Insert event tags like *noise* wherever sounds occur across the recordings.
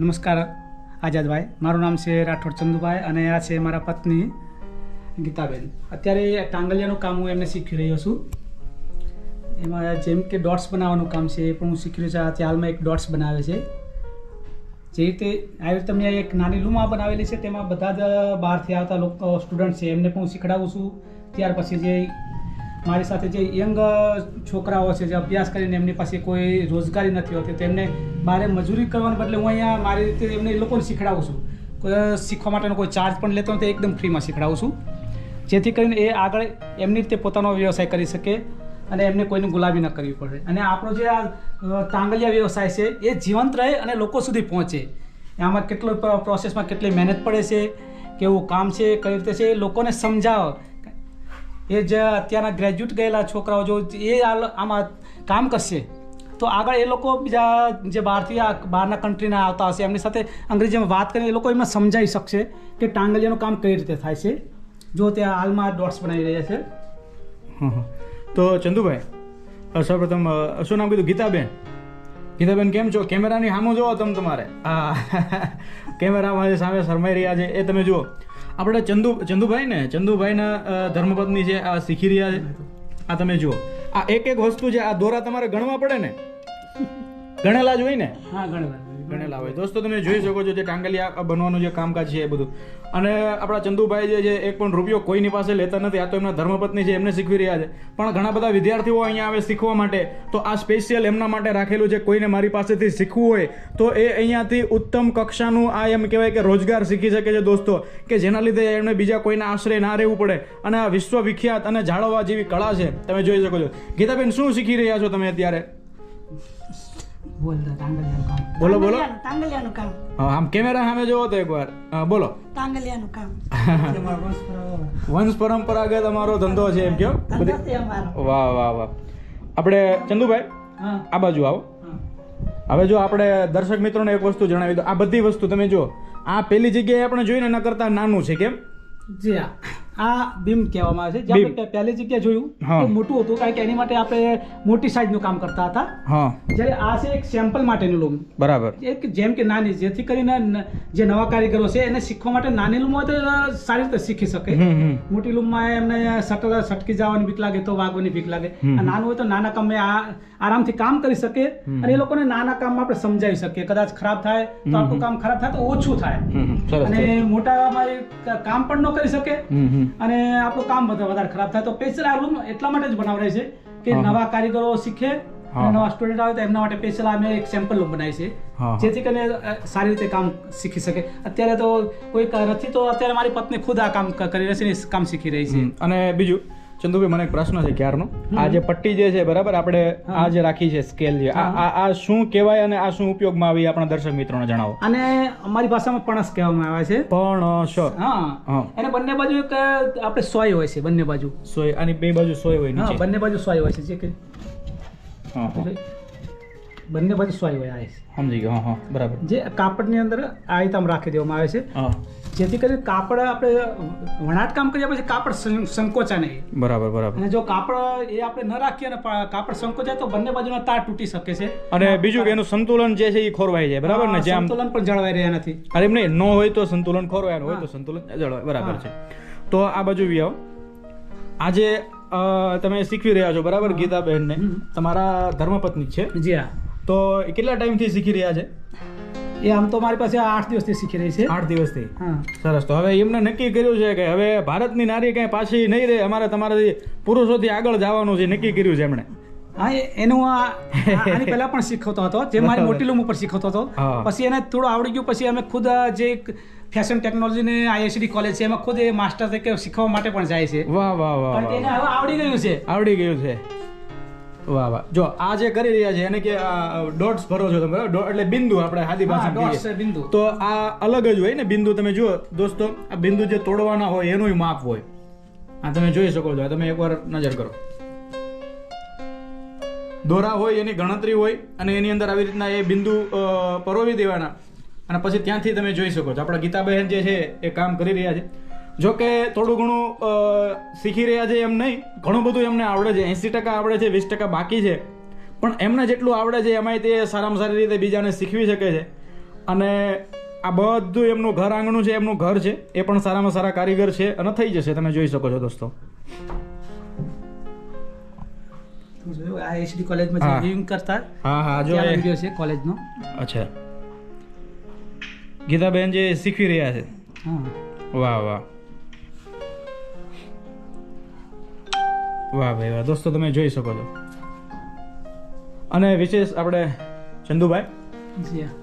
નમસ્કાર, આઝાદભાઈ. મારું નામ છે રાઠોડ ચંદુભાઈ અને આ છે મારા પત્ની ગીતાબેન. અત્યારે ટાંગલિયાનું કામ હું એમને શીખી રહ્યો છું. એમાં જેમ કે ડોટ્સ બનાવવાનું કામ છે એ પણ હું શીખી રહ્યો છું. આ હાલમાં એક ડોટ્સ બનાવે છે. જે રીતે આવી રીતે મેં એક નાની લૂમા બનાવેલી છે. તેમાં બધા જ બહારથી આવતા લોકો, સ્ટુડન્ટ છે એમને પણ હું શીખડાવું છું. ત્યાર પછી જે મારી સાથે જે યંગ છોકરાઓ છે, જે અભ્યાસ કરીને એમની પાસે કોઈ રોજગારી નથી હોતી તેમને મારે મજૂરી કરવાને બદલે હું અહીંયા મારી રીતે એમને એ લોકોને શીખડાવું છું. શીખવા માટેનો કોઈ ચાર્જ પણ લેતો નથી, એકદમ ફ્રીમાં શીખડાવું છું. જેથી કરીને એ આગળ એમની રીતે પોતાનો વ્યવસાય કરી શકે અને એમને કોઈની ગુલાબી ન કરવી પડે. અને આપણો જે આ તાંગલિયા વ્યવસાય છે, એ જીવંત રહે અને લોકો સુધી પહોંચે. આમાં કેટલો પ્રોસેસમાં કેટલી મહેનત પડે છે, કેવું કામ છે, કઈ રીતે છે લોકોને સમજાવો. એ જે અત્યારના ગ્રેજ્યુએટ ગયેલા છોકરાઓ જો એ આમાં કામ કરશે, તો આગળ એ લોકો બીજા જે બહારથી બહારના કન્ટ્રીના આવતા હશે, એમની સાથે અંગ્રેજીમાં વાત કરીને એ લોકો એમને સમજાવી શકશે કે ટાંગલિયાનું કામ કઈ રીતે થાય છે. જો ત્યાં હાલમાં ડોટ્સ બનાવી રહ્યા છે. તો ચંદુભાઈ સૌપ્રથમ શું નામ કીધું? ગીતાબેન. ગીતાબેન કેમ છો? કેમેરાની સામું જોવો તમે તમારે. *laughs* કેમેરામાં જે સામે શરમાઈ રહ્યા છે, એ તમે જુઓ. આપણે ચંદુ ચંદુભાઈ ને, ચંદુભાઈના ધર્મપત્ની છે આ શીખી રહ્યા છે, આ તમે જુઓ. આ એક એક વસ્તુ છે આ દોરા તમારે ગણવા પડે ને? ગણેલા જ હોય ને? હા ઘણી ગણેલા હોય. દોસ્તો, તમે જોઈ શકો છો જે ટાંગલિયા બનવાનું જે કામકાજ છે એ બધું. અને આપણા ચંદુભાઈ જે છે, એક પણ રૂપિયો કોઈની પાસે લેતા નથી. આ તો એમના ધર્મપત્ની છે, એમને શીખવી રહ્યા છે. પણ ઘણા બધા વિદ્યાર્થીઓ અહીંયા આવે શીખવા માટે. તો આ સ્પેશિયલ એમના માટે રાખેલું છે, કોઈને મારી પાસેથી શીખવું હોય, તો એ અહીંયાથી ઉત્તમ કક્ષાનું આ એમ કહેવાય કે રોજગાર શીખી શકે છે દોસ્તો. કે જેના લીધે એમને બીજા કોઈના આશ્રય ના રહેવું પડે. અને આ વિશ્વવિખ્યાત અને જાળવવા જેવી કળા છે. તમે જોઈ શકો છો. ગીતાબેન, શું શીખી રહ્યા છો તમે અત્યારે? બોલ કામ. બોલો બોલો. તાંગલિયાનું- કામ. આમ કેમેરા સામે જોવો તો એકવાર. હા, બોલો. તાંગલિયાનું કામ. *laughs* વંશ પરંપરાગત અમારો ધંધો છે એમ કયો? વાહ વાહ વાહ. આપણે ચંદુભાઈ આ બાજુ આવો. હવે જો આપણે દર્શક મિત્રોને એક વસ્તુ જણાવી દો આ બધી વસ્તુ તમે જો આ પેલી જગ્યાએ આપણે જોઈને એના કરતા નાનું છે કેમ? જી હા. આ બીમ કહેવામાં આવે છે. જે. આપણે પહેલી જગ્યાએ જોયું હા. મોટું હતું કારણ કે એની માટે આપણે મોટી સાઈઝનું કામ કરતા હતા. હા. જ્યારે આ છે એક સેમ્પલ માટેનું લૂમ બરાબર. એક જેમ કે નાની જેથી કરીને જે નવા કારીગરો છે એને શીખવા માટે નાની લૂમ હોય તો સારી રીતે શીખી શકે. મોટી લૂમમાં એમને સટક સટકી જવાની બીક લાગે તો વાગવાની બીક લાગે. નાનું હોય તો નાના કામે આ આરામથી કામ કરી શકે અને એ લોકોને નાના કામમાં આપણે સમજાવી શકીએ. કદાચ ખરાબ થાય તો આપણું કામ ખરાબ થાય તો ઓછું થાય. અને મોટા કામ પણ ન કરી શકે. અને આપણું કામ વધારે ખરાબ થાય. તો સ્પેશિયલ આ રૂમ એટલા માટે જ બનાવડાય છે કે નવા કારીગરો શીખે અને નવા સ્ટુડન્ટ આવે તો એમના માટે સ્પેશિયલ અમે એક સેમ્પલ રૂમ બનાવી છે જેથી કરીને સારી રીતે કામ શીખી શકે. અત્યારે તો કોઈ નથી તો અત્યારે મારી પત્ની ખુદ આ કામ કરી રહી છે કામ શીખી રહી છે. અને બીજું? ચંદુભાઈ મને એક પ્રશ્ન છે ક્યારનો? આ જે પટ્ટી જે છે બરાબર? આપણે આ જે રાખી છે સ્કેલ જે આ આ શું કહેવાય અને આ શું ઉપયોગમાં આવી આપણા દર્શક મિત્રોને જણાવો. અને અમારી ભાષામાં પણસ કહેવામાં આવે છે. પણ હા. એને બંને બાજુ એક આપણે સોય હોય છે બંને બાજુ. સોય અને બે બાજુ સોય હોય હા નીચે બંને બાજુ સોય હોય છે જે કે બંને બાજુ સોય હોય આવે છે. સમજી ગયો હા હા. બરાબર. જે કાપડની અંદર આ રીતે આમ રાખી દેવામાં આવે છે. હા. જેથી કરીને કાપડ આપણે વણાટ કામ કર્યા પછી કાપડ સંકોચા નહીં. બરાબર બરાબર. અને જો કાપડ એ આપણે ન રાખીએ અને કાપડ સંકોચાય તો બંને બાજુના તાર તૂટી શકે છે. અને બીજું કે એનું સંતુલન જે છે એ ખોરવાઈ જાય બરાબર ને? જે સંતુલન પણ જળવાઈ રહ્યા નથી અરે નહીં ન હોય તો સંતુલન ખોરવાય હોય તો સંતુલન જળવાય બરાબર છે. તો આ બાજુ બી આવો આજે તમે શીખવી રહ્યા છો બરાબર ગીતા બહેનને તમારા ધર્મપત્ની છે. જી હા. તો કેટલા ટાઈમથી શીખી રહ્યા છે? એ આમ તો મારી પાસે આઠ દિવસથી શીખી રહી છે. આઠ દિવસથી? હા. સરસ. તો હવે એમને નક્કી કર્યું છે કે હવે ભારતની નારી કઈ પાછી નહીં રહે અમારે તમારાથી પુરુષોથી આગળ જવાનું છે નક્કી કર્યું છે એમણે. હા એનું આની પહેલા પણ શીખવતો હતો જે મારી મોટી લૂમ ઉપર શીખવતો હતો. પછી એને થોડું આવડી ગયું પછી અમે ખુદ જે ફેશન ટેકનોલોજીની આઈએસડી કોલેજ છે એમાં ખુદ એ માસ્ટર તરીકે શીખવા માટે પણ જાય છે. વાહ વાહ વાહ એને હવે આવડી ગયું છે. આવડી ગયું છે. વાહ વાહ. જો આ જે કરી રહ્યા છે એને કે ડોટ્સ ભરો છો તમે એટલે બિંદુ આપણે હાદી ભાષા બિંદુ. તો આ અલગ જ હોય ને બિંદુ તમે જુઓ દોસ્તો આ બિંદુ જે તોડવાના હોય એનું માપ હોય. આ તમે જોઈ શકો છો તમે એકવાર નજર કરો. દોરા હોય એની ગણતરી હોય અને એની અંદર આવી રીતના એ બિંદુ પરોવી દેવાના. અને પછી ત્યાંથી તમે જોઈ શકો છો. આપણા ગીતાબહેન જે છે એ કામ કરી રહ્યા છે. જો કે થોડું ઘણું શીખી રહ્યા છે એમ નહીં. ઘણું બધું એમને આવડે છે. એંસી ટકા આવડે છે વીસ ટકા બાકી છે. પણ એમને જેટલું આવડે છે એમાંય તે સારામાં સારી રીતે બીજાને શીખવી શકે છે. અને આ બધું એમનું ઘર આંગણું છે એમનું ઘર છે એ પણ સારામાં સારા કારીગર છે અને થઈ જશે. તમે જોઈ શકો છો દોસ્તો. આ એચડી કોલેજમાં હા. કરતા? હા હા જો ત્યાંનો એ છે કોલેજનો. અચ્છા. ગીતાબેન જે શીખવી રહ્યા છે. હા. વાહ વાહ. વાહ ભાઈ વાહ. દોસ્તો તમે જોઈ શકો છો. અને વિશેષ આપણે ચંદુભાઈ? જી હા.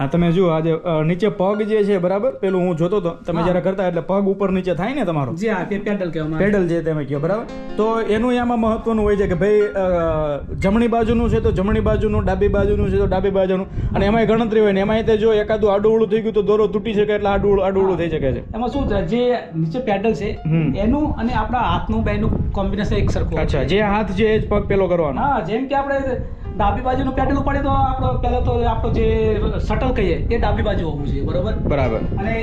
આ તમે જુઓ આજે નીચે પગ જે છે બરાબર? પેલું હું જોતો હતો તમે જ્યારે કરતા એટલે પગ ઉપર નીચે થાય ને તમારો? જે આ પેડલ કહેવામાં પેડલ જે તમે કહો બરાબર? તો એનું એમાં મહત્વનું હોય છે કે ભાઈ જમણી બાજુનું છે તો જમણી બાજુનું ડાબી બાજુનું છે તો ડાબી બાજુનું. અને એમાંય ગણતરી હોય ને એમાંય તે જો એકાદું આડું થઈ ગયું તો દોરો તૂટી શકે એટલે આડું આડું થઈ શકે છે. એમાં શું છે જે નીચે પેડલ છે એનું અને આપણા હાથનું બેનું કોમ્બિનેશન એક સરખું. અચ્છા જે હાથ છે એ જ પગ પેલો કરવાનો. હા જેમ કે આપણે ડાબી બાજુનું પેડલ ઉપાડે તો આપણો પહેલો તો આપણો જે શટલ કહીએ એ ડાબી બાજુ હોવું જોઈએ બરોબર? બરાબર. અને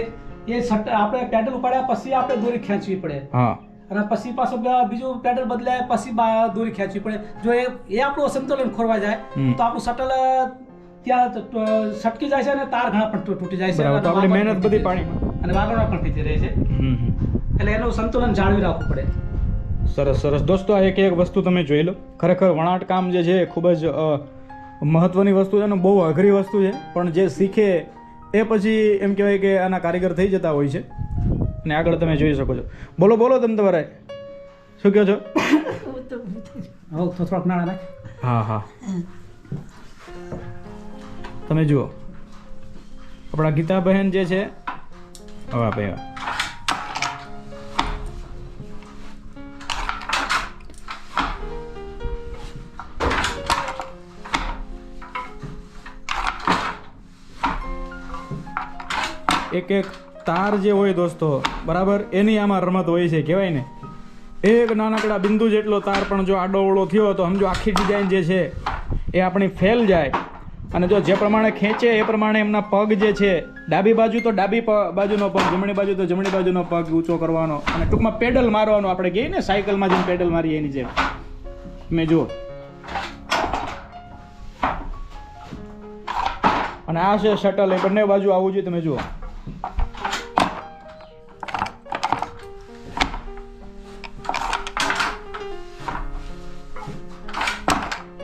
એ આપણે પેડલ ઉપાડ્યા પછી આપણે દોરી ખેંચવી પડે. હા. અને પછી પાછો બીજું પેડલ બદલાય પછી બા- દોરી ખેંચવી પડે. જો એ એ આપણું સંતુલન ખોરવા જાય તો આપણું શટલ ત્યાં છટકી જાય છે અને તાર ઘણા પણ તૂટી જાય છે. તો આપણી મહેનત બધી પાણીમાં. અને વાગડમાં પણ થતી રહે છે. એટલે એનું સંતુલન જાળવી રાખવું પડે. સરસ સરસ. દોસ્તો આ એક એક વસ્તુ તમે જોઈ લો. ખરેખર વણાટ કામ જે છે એ ખૂબ જ મહત્ત્વની મહત્વની વસ્તુ છે અને બહુ અઘરી વસ્તુ છે. પણ જે શીખે એ પછી એમ કહેવાય કે આના કારીગર થઈ જતા હોય છે. અને આગળ તમે જોઈ શકો છો. બોલો બોલો તમે તમારે. શું કહો છો? થોડાક નાણાં હા હા. તમે જુઓ. આપણા ગીતાબહેન જે છે હવા ભાઈ એક એક તાર જે હોય દોસ્તો, બરાબર? એની આમાં રમત હોય છે, કહેવાય ને? એક નાનકડા બિંદુ જેટલો તાર પણ જો આડોવળો થયો તો સમજો આખી ડિઝાઇન જે છે, એ આપણી ફેલ જાય. અને જો જે પ્રમાણે ખેંચે, એ પ્રમાણે એમના પગ જે છે, ડાબી બાજુ તો ડાબી બાજુનો પગ, જમણી બાજુ તો જમણી બાજુનો પગ ઊંચો કરવાનો. અને ટૂંકમાં પેડલ મારવાનો આપણે કહીએ ને, સાયકલમાં જેમ પેડલ મારીએ એની જેમ. મેં જુઓ. અને આ છે શટલ, એ બંને બાજુ આવું જોઈએ, તમે જુઓ.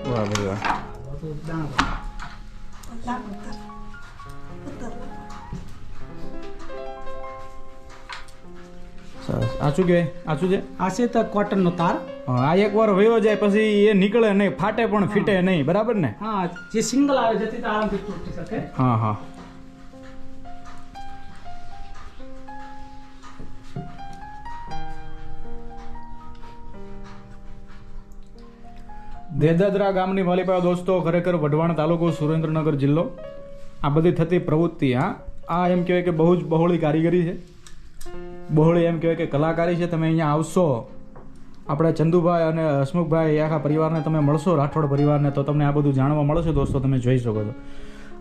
વાહ. ઉતાર. સરસ. આ શું કહેવાય? આ શું છે? આ છે તો કોટનનો તાર. હા, આ એકવાર વયો જાય પછી એ નીકળે નહીં ફાટે પણ ફીટે નહીં. બરાબર ને? હા જે સિંગલ આવે છે તે આરામથી તૂટી શકે. હા હા. દેદાદરા ગામની માલિપા દોસ્તો, ખરેખર વઢવાણ તાલુકો સુરેન્દ્રનગર જિલ્લો. આ બધી થતી પ્રવૃત્તિ, હા, આ એમ કહેવાય કે બહુ જ બહોળી કારીગરી છે. બહોળી એમ કહેવાય કે કલાકારી છે. તમે અહીંયા આવશો, આપણે ચંદુભાઈ અને હસમુખભાઈ આખા પરિવારને તમે મળશો, રાઠોડ પરિવારને, તો તમને આ બધું જાણવા મળશે દોસ્તો, તમે જોઈ શકો છો.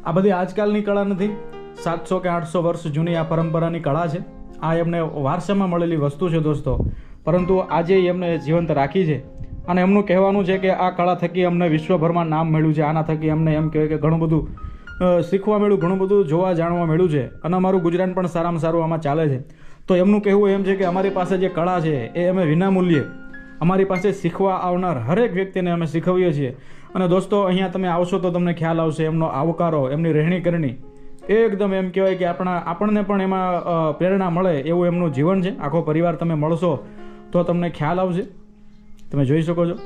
આ બધી આજકાલની કળા નથી. સાતસો કે આઠસો વર્ષ જૂની આ પરંપરાની કળા છે. આ એમને વારસામાં મળેલી વસ્તુ છે દોસ્તો. પરંતુ આજે એમને જીવંત રાખી છે. અને એમનું કહેવાનું છે કે આ કળા થકી અમને વિશ્વભરમાં નામ મળ્યું છે. આના થકી અમને એમ કહેવાય કે ઘણું બધું શીખવા મળ્યું, ઘણું બધું જોવા જાણવા મળ્યું છે. અને અમારું ગુજરાન પણ સારામાં સારું આમાં ચાલે છે. તો એમનું કહેવું એમ છે કે અમારી પાસે જે કળા છે, એ અમે વિનામૂલ્યે અમારી પાસે શીખવા આવનાર હરેક વ્યક્તિને અમે શીખવીએ છીએ. અને દોસ્તો, અહીંયા તમે આવશો તો તમને ખ્યાલ આવશે, એમનો આવકારો, એમની રહેણી કરણી એકદમ એમ કહેવાય કે આપણા, આપણને પણ એમાં પ્રેરણા મળે એવું એમનું જીવન છે. આખો પરિવાર તમે મળશો તો તમને ખ્યાલ આવશે. તમે જોઈ શકો છો.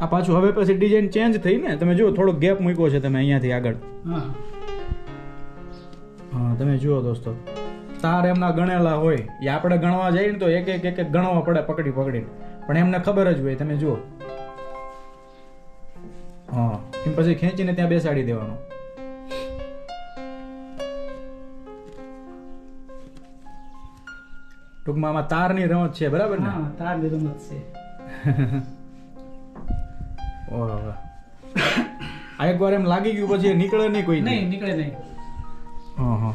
આ પાછું હવે પછી ડિઝાઇન ચેન્જ થઈ ને તમે જુઓ થોડો ગેપ મૂક્યો છે તમે અહીંયાથી આગળ. હા તમે જુઓ દોસ્તો. તાર એમના ગણેલા હોય. એ આપણે ગણવા જઈએ ને તો એક એક એક એક ગણવા પડે પકડી પકડીને. પણ એમને ખબર જ હોય તમે જુઓ. હા એમ પછી ખેંચીને ત્યાં બેસાડી દેવાનો. ટૂંકમાં આમાં તારની રમત છે બરાબર ને? તારની રમત છે. *laughs* ઓહ. આ એકવાર એમ લાગી ગયું પછી નીકળે નહીં કોઈ નહીં નીકળે નહીં હા હા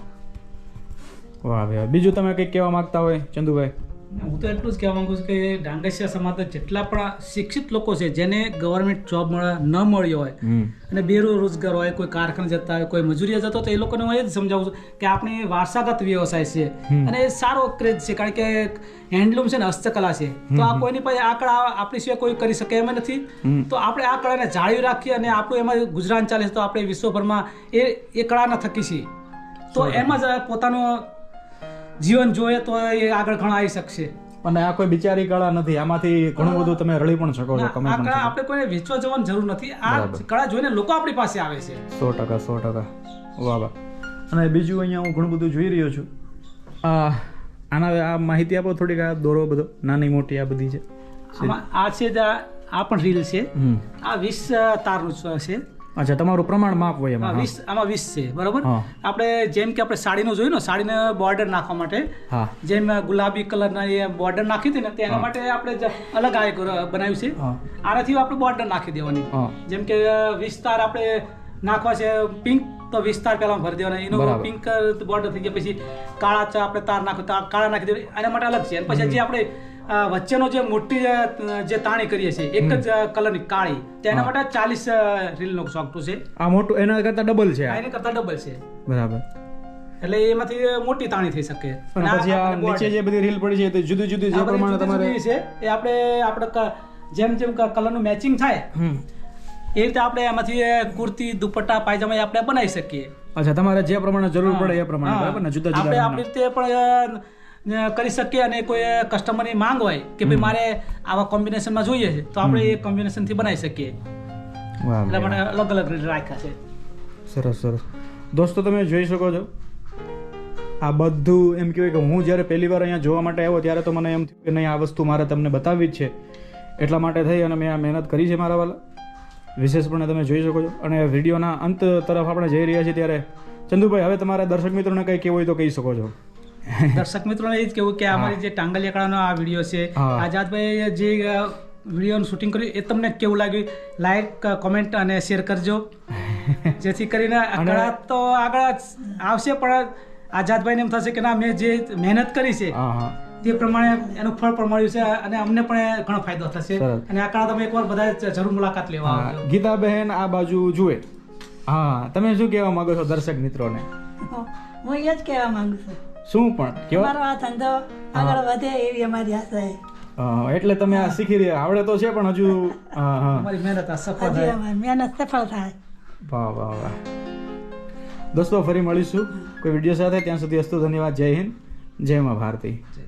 વાહ ભાઈ વાહ. બીજું તમે કંઈક કહેવા માંગતા હોય ચંદુભાઈ હું તો એટલું જ કહેવા માંગુ છું કે ડાંગસિયા સમાજના જેટલા પણ શિક્ષિત લોકો છે જેને ગવર્મેન્ટ જોબ ન મળ્યો હોય અને બેરોજગાર હોય કોઈ કારખાને જતા હોય કોઈ મજૂરીએ જતો તો એ લોકોને હું એ જ સમજાવું છું કે આપણે વારસાગત વ્યવસાય છે. અને એ સારો ક્રેઝ છે કારણ કે હેન્ડલૂમ છે ને હસ્તકલા છે. તો આ કોઈની પાસે આ કળા આપણી સિવાય કોઈ કરી શકે એમ નથી. તો આપણે આ કળાને જાળવી રાખીએ અને આપણું એમાં ગુજરાન ચાલે છે તો આપણે વિશ્વભરમાં એ એ કળાના થકી છીએ. તો એમાં જ પોતાનું જીવન જોઈએ તો એ આગળ ઘણા આવી શકશે. અને આ કોઈ બિચારી કળા નથી. આમાંથી ઘણું બધું તમે રળી પણ શકો છો કમાઈ પણ કળા આપણે કોઈને વેચવા જવાની જરૂર નથી. આ કળા જોઈને લોકો આપણી પાસે આવે છે. સો ટકા સો ટકા. વાહ વાહ. અને બીજું અહીંયા હું ઘણું બધું જોઈ રહ્યો છું. આ આના આ માહિતી આપો થોડીક આ દોરો બધો. નાની મોટી આ બધી છે. આ છે આ પણ રીલ છે. આ વીસ તારનું છે. અચ્છા તમારું પ્રમાણ માપ હોય એમાં વીસ આમાં વીસ છે બરોબર? આપણે જેમ કે આપણે સાડીનું જોયું ને સાડીને બોર્ડર નાખવા માટે જેમ ગુલાબી કલરના એ બોર્ડર નાખી હતી ને તેના માટે આપણે અલગ આ એક બનાવ્યું છે. આનાથી આપણે બોર્ડર નાખી દેવાની. જેમ કે વિસ્તાર આપણે નાખવા છે પિંક તો વિસ્તાર પહેલા ભરી દેવાના. એનો પિંક બોર્ડર થઈ ગયા. પછી કાળા આપણે તાર નાખો તાર કાળા નાખી દેવાના. એના માટે અલગ છે. પછી જે આપણે વચ્ચેનો જે મોટી જે તાણી કરીએ છીએ એક જ કલરની કાળી તેના માટે ચાલીસ રીલનો સોંગટું છે. આ મોટું એના કરતા ડબલ છે આ. કરતા ડબલ છે. બરાબર. એટલે એમાંથી મોટી તાણી થઈ શકે. અને પછી આ નીચે જે બધી રીલ પડી છે તે જુદી જુદી જે પ્રમાણે તમારે જુદી છે. એ આપણે આપણે જેમ જેમ કલરનું મેચિંગ થાય એ રીતે આપણે એમાંથી કુર્તી દુપટ્ટા પાયજામા આપણે બનાવી શકીએ. અચ્છા તમારે જે પ્રમાણે જરૂર પડે એ પ્રમાણે બરાબર ને? જુદા આપણે આપણી રીતે પણ કરી શકીએ અને કોઈ કસ્ટમરની માંગ હોય કે ભાઈ મારે આવા કોમ્બિનેશનમાં જોઈએ છે તો આપણે એ કોમ્બિનેશનથી બનાવી શકીએ. એટલે મને અલગ અલગ રીતે રાખ્યા છે. સરસ સરસ. દોસ્તો તમે જોઈ શકો છો. આ બધું એમ કહેવાય કે હું જ્યારે પહેલી વાર અહીંયા જોવા માટે આવ્યો ત્યારે તો મને એમ થયું કે નહીં આ વસ્તુ મારે તમને બતાવવી જ છે. એટલા માટે થઈ અને મેં આ મહેનત કરી છે મારા વાલા. વિશેષપણે તમે જોઈ શકો છો. અને વિડીયોના અંત તરફ આપણે જઈ રહ્યા છીએ ત્યારે ચંદુભાઈ હવે તમારા દર્શક મિત્રોને કંઈ કહેવું હોય તો કહી શકો છો. *laughs* દર્શક મિત્રોને એ જ કેવું કે અમારી જે ટાંગલિયાકડાનો આ વીડિયો છે. આઝાદભાઈ જે વિડીયોનું શૂટિંગ કર્યું એ તમને કેવું લાગ્યું? લાઈક કોમેન્ટ અને શેર કરજો. *laughs* જેથી કરીને આગળ કળા તો આગળ આવશે પણ આઝાદભાઈને એમ થશે કે ના મેં જે મહેનત કરી છે હા હા. તે પ્રમાણે એનું ફળ પણ મળ્યું છે અને અમને પણ ઘણો ફાયદો થશે. અને આ કળા તમે એકવાર બધા જરૂર મુલાકાત લેવા આવજો. ગીતાબહેન આ બાજુ જુએ. હા તમે શું કહેવા માંગો છો દર્શક મિત્રોને? હું એ જ કહેવા માંગુ છું. શું પણ? કેવો? મારો આ ધંધો આગળ વધે એવી અમારી આશા છે. એટલે તમે આ શીખી રહ્યા. આવડે તો છે પણ હજુ અમારી મહેનત આ સફળ થાય. મહેનત સફળ થાય. વાહ વાહ વાહ. દોસ્તો ફરી મળીશું. કોઈ વીડિયો સાથે. ત્યાં સુધી અસ્તુ ધન્યવાદ. જય હિન્દ. જય મા ભારતી. જય.